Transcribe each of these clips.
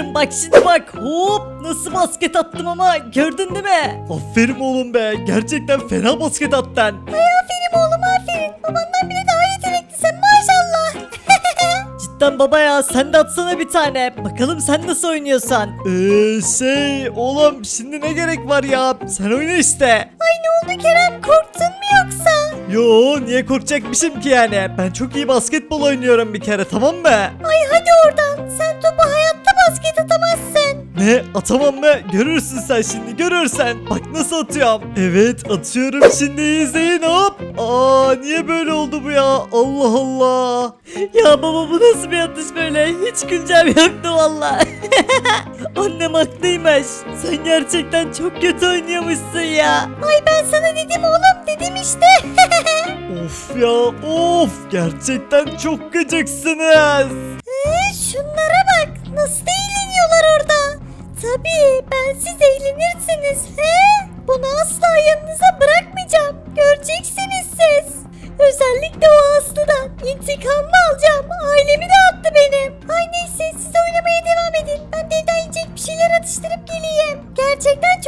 Bak şimdi bak hop nasıl basket attım ama gördün değil mi? Aferin oğlum be. Gerçekten fena basket attın. Aferin oğlum aferin. Babandan bile daha yeteneklisin maşallah. Cidden baba ya sen de atsana bir tane. Bakalım sen nasıl oynuyorsan. Eee şey oğlum şimdi ne gerek var ya? Sen oyna işte. Ay ne oldu Kerem korktun mu yoksa? Yo niye korkacakmışım ki yani? Ben çok iyi basketbol oynuyorum bir kere tamam mı? Ay hadi oradan. Ne atamam mı? Görürsün sen şimdi görürsen. Bak nasıl atıyorum. Evet atıyorum şimdi izleyin hop. Aa niye böyle oldu bu ya? Allah Allah. Ya baba bu nasıl bir atış böyle? Hiç güleceğim yoktu valla. Annem haklıymış. Sen gerçekten çok kötü oynuyormuşsun ya. Ay ben sana dedim oğlum dedim işte. Of ya of. Gerçekten çok gıcıksınız. Ee, şunlara bak nasıl eğleniyorlar orada. Tabii ben siz eğlenirsiniz. He? Bunu asla yanınıza bırakmayacağım. Göreceksiniz siz. Özellikle o Aslı'dan intikamımı alacağım. Ailemi de attı benim. Ay neyse siz oynamaya devam edin. Ben de evden yiyecek bir şeyler atıştırıp geleyim. Gerçekten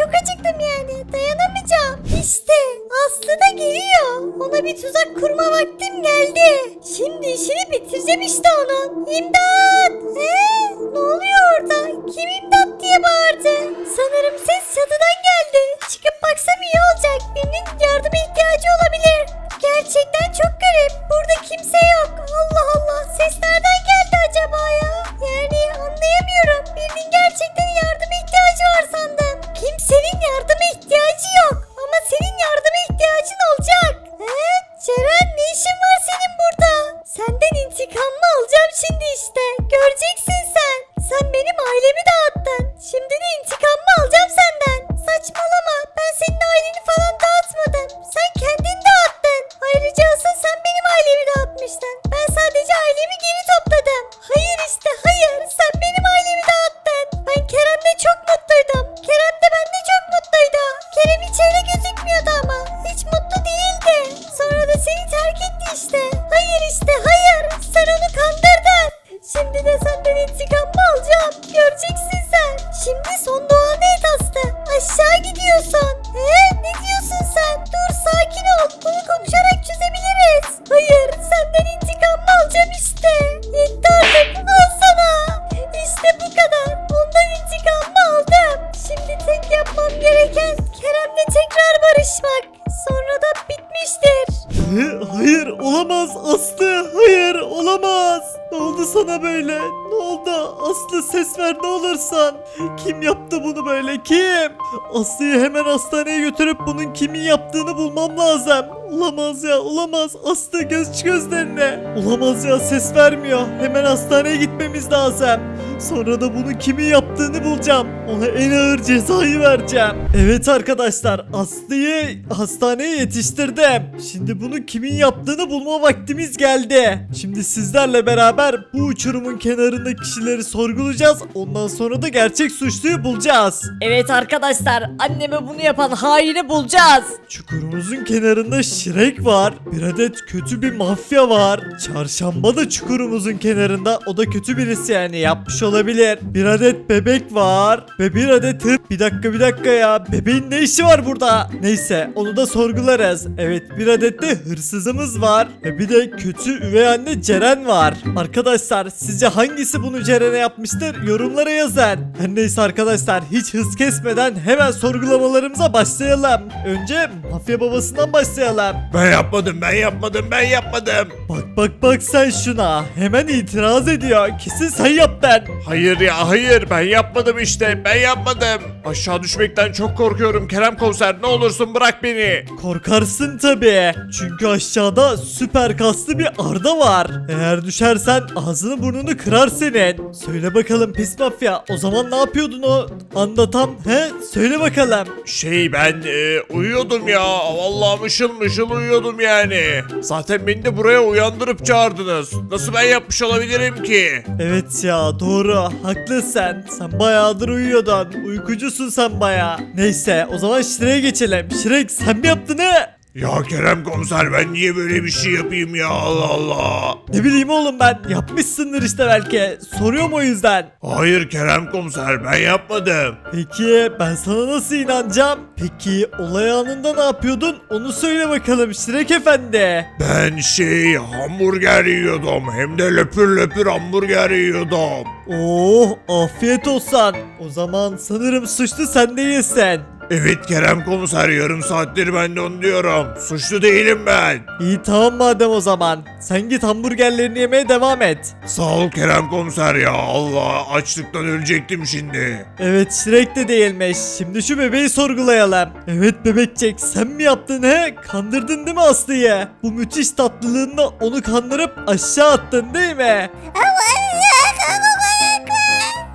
Ver ne olursan. Kim yaptı bunu böyle kim? Aslı'yı hemen hastaneye götürüp bunun kimin yaptığını bulmam lazım. Olamaz ya olamaz. Aslı göz gözlerine. Olamaz ya ses vermiyor. Hemen hastaneye gitmemiz lazım. Sonra da bunu kimin yaptığını bulacağım. Ona en ağır cezayı vereceğim. Evet arkadaşlar Aslı'yı hastaneye yetiştirdim. Şimdi bunu kimin yaptığını bulma vaktimiz geldi. Şimdi sizlerle beraber bu uçurumun kenarındaki kişileri sorgulayacağız. Ondan sonra da gerçek suçluyu bulacağız. Evet arkadaşlar anneme bunu yapan haini bulacağız. Çukurumuzun kenarında Şirek var. Bir adet kötü bir mafya var. Çarşamba da çukurumuzun kenarında. O da kötü birisi yani yapmış olabilir. Bir adet bebek var. Ve bir adet hıp. Bir dakika bir dakika ya. Bebeğin ne işi var burada? Neyse onu da sorgularız. Evet bir adet de hırsızımız var. Ve bir de kötü üvey anne Ceren var. Arkadaşlar sizce hangisi bunu Ceren'e yapmıştır? Yorumlara yazın. Her neyse arkadaşlar hiç hız kesmeden hemen sorgulamalarımıza başlayalım. Önce mafya babasından başlayalım. Ben yapmadım ben yapmadım ben yapmadım. Bak bak bak sen şuna. Hemen itiraz ediyor. Kesin sen yaptın. Hayır ya hayır ben yapmadım işte ben yapmadım. Aşağı düşmekten çok korkuyorum Kerem komiser ne olursun bırak beni. Korkarsın tabii. Çünkü aşağıda süper kaslı bir Arda var. Eğer düşersen ağzını burnunu kırar senin. Söyle bakalım pis mafya. O zaman ne yapıyordun o anda tam? He? Söyle bakalım. Şey ben e, uyuyordum ya vallahi mışıl mışıl uyuyordum yani. Zaten beni de buraya uyandırıp çağırdınız. Nasıl ben yapmış olabilirim ki? Evet ya doğru haklısın. Sen bayağıdır uyuyordun. Uykucusun sen bayağı. Neyse o zaman Şirek'e geçelim. Şirek sen mi yaptın he? Ya Kerem komiser ben niye böyle bir şey yapayım ya Allah Allah. Ne bileyim oğlum ben yapmışsındır işte belki. Soruyorum o yüzden. Hayır Kerem komiser ben yapmadım. Peki ben sana nasıl inanacağım? Peki olay anında ne yapıyordun? Onu söyle bakalım Şirek Efendi. Ben şey hamburger yiyordum hem de löpür löpür hamburger yiyordum. Oh afiyet olsun. O zaman sanırım suçlu sen değilsin. Evet Kerem komiser yarım saattir ben de onu diyorum. Suçlu değilim ben. İyi tamam madem o zaman. Sen git hamburgerlerini yemeye devam et. Sağ ol Kerem komiser ya Allah açlıktan ölecektim şimdi. Evet Şirek de değilmiş. Şimdi şu bebeği sorgulayalım. Evet bebekçek sen mi yaptın he? Kandırdın değil mi Aslı'yı? Bu müthiş tatlılığınla onu kandırıp aşağı attın değil mi?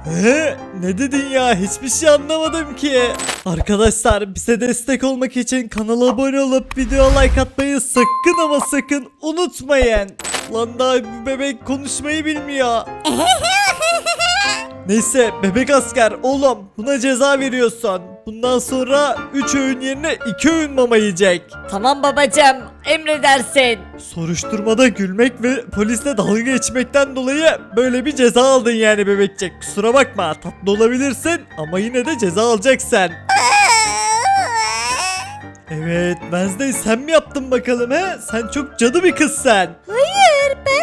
He? Ne dedin ya? Hiçbir şey anlamadım ki. Arkadaşlar bize destek olmak için kanala abone olup video like atmayı sakın ama sakın unutmayın. Lan daha bu bebek konuşmayı bilmiyor. Neyse bebek asker oğlum buna ceza veriyorsun. Bundan sonra 3 öğün yerine 2 öğün mama yiyecek. Tamam babacım emredersin. Soruşturmada gülmek ve polisle dalga geçmekten dolayı böyle bir ceza aldın yani bebekçek. Kusura bakma tatlı olabilirsin ama yine de ceza alacaksın. Evet Wednesday sen mi yaptın bakalım he? Sen çok cadı bir kız sen. Hayır ben.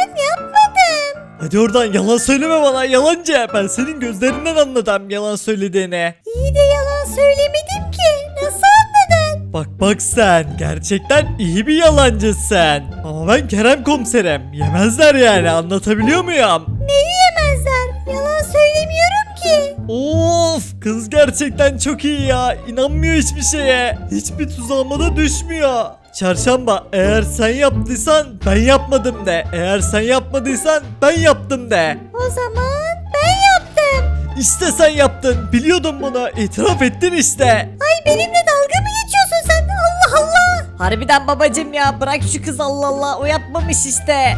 Hadi oradan yalan söyleme bana yalancı. Ben senin gözlerinden anladım yalan söylediğini. İyi de yalan söylemedim ki. Nasıl anladın? Bak bak sen gerçekten iyi bir yalancısın. Ama ben Kerem komiserim. Yemezler yani anlatabiliyor muyum? Neyi yemezler? Yalan söylemiyorum ki. Of kız gerçekten çok iyi ya. İnanmıyor hiçbir şeye. Hiçbir tuzağıma da düşmüyor. Çarşamba eğer sen yaptıysan ben yapmadım de. Eğer sen yapmadıysan ben yaptım de. O zaman ben yaptım. İşte sen yaptın. Biliyordum bunu. İtiraf ettin işte. Ay benimle dalga mı geçiyorsun sen? Allah Allah. Harbiden babacım ya bırak şu kız Allah Allah o yapmamış işte.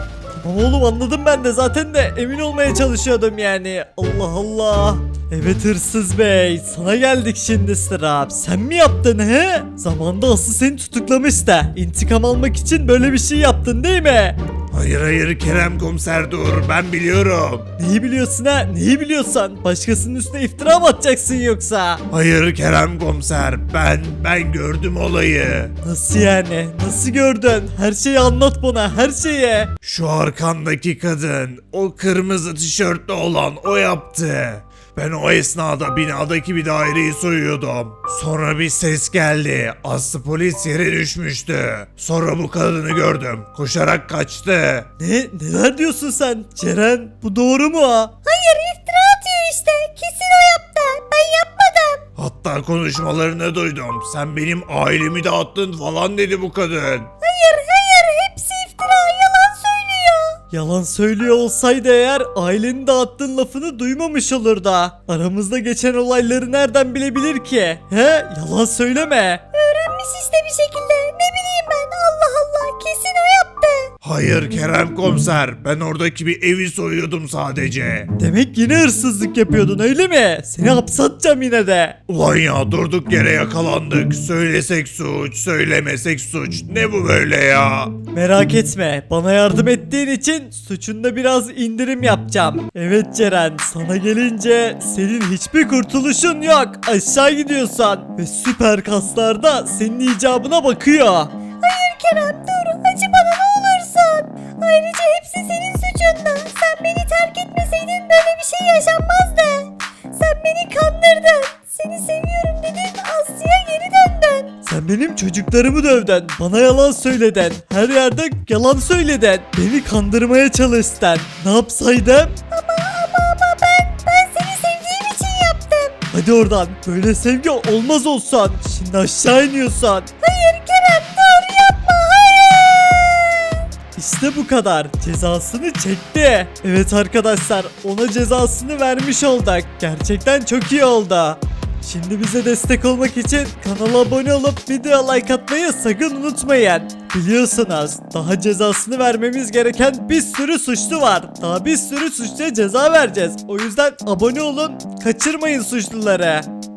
Oğlum anladım ben de zaten de emin olmaya çalışıyordum yani. Allah Allah. Evet hırsız bey sana geldik şimdi sıra. Sen mi yaptın he? Zamanda aslı seni tutuklamış da. İntikam almak için böyle bir şey yaptın değil mi? Hayır hayır Kerem komiser dur ben biliyorum. Neyi biliyorsun ha? Neyi biliyorsan? Başkasının üstüne iftira mı atacaksın yoksa? Hayır Kerem komiser ben ben gördüm olayı. Nasıl yani? Nasıl gördün? Her şeyi anlat bana her şeyi. Şu arkandaki kadın o kırmızı tişörtlü olan o yaptı. Ben o esnada binadaki bir daireyi soyuyordum. Sonra bir ses geldi. Aslı polis yere düşmüştü. Sonra bu kadını gördüm. Koşarak kaçtı. Ne? Neler diyorsun sen? Ceren bu doğru mu ha? Hayır iftira atıyor işte. Kesin o yaptı. Ben yapmadım. Hatta konuşmalarını duydum. Sen benim ailemi dağıttın falan dedi bu kadın. Hayır hayır Yalan söylüyor olsaydı eğer ailenin dağıttığın lafını duymamış olur da. Aramızda geçen olayları nereden bilebilir ki? He? Yalan söyleme. Öğrenmiş işte bir şekilde. Hayır Kerem komiser. Ben oradaki bir evi soyuyordum sadece. Demek yine hırsızlık yapıyordun öyle mi? Seni hapse atacağım yine de. Ulan ya durduk yere yakalandık. Söylesek suç, söylemesek suç. Ne bu böyle ya? Merak etme bana yardım ettiğin için suçunda biraz indirim yapacağım. Evet Ceren sana gelince senin hiçbir kurtuluşun yok. Aşağı gidiyorsun ve süper kaslarda senin icabına bakıyor. Hayır Kerem bir şey yaşanmazdı. Sen beni kandırdın. Seni seviyorum dedin Aslı'ya geri döndün. Sen benim çocuklarımı dövdün. Bana yalan söyledin. Her yerde yalan söyledin. Beni kandırmaya çalıştın. Ne yapsaydım? Ama ama ama ben ben seni sevdiğim için yaptım. Hadi oradan. Böyle sevgi olmaz olsan. Şimdi aşağı iniyorsun. İşte bu kadar. Cezasını çekti. Evet arkadaşlar ona cezasını vermiş olduk. Gerçekten çok iyi oldu. Şimdi bize destek olmak için kanala abone olup video like atmayı sakın unutmayın. Biliyorsunuz daha cezasını vermemiz gereken bir sürü suçlu var. Daha bir sürü suçluya ceza vereceğiz. O yüzden abone olun kaçırmayın suçluları.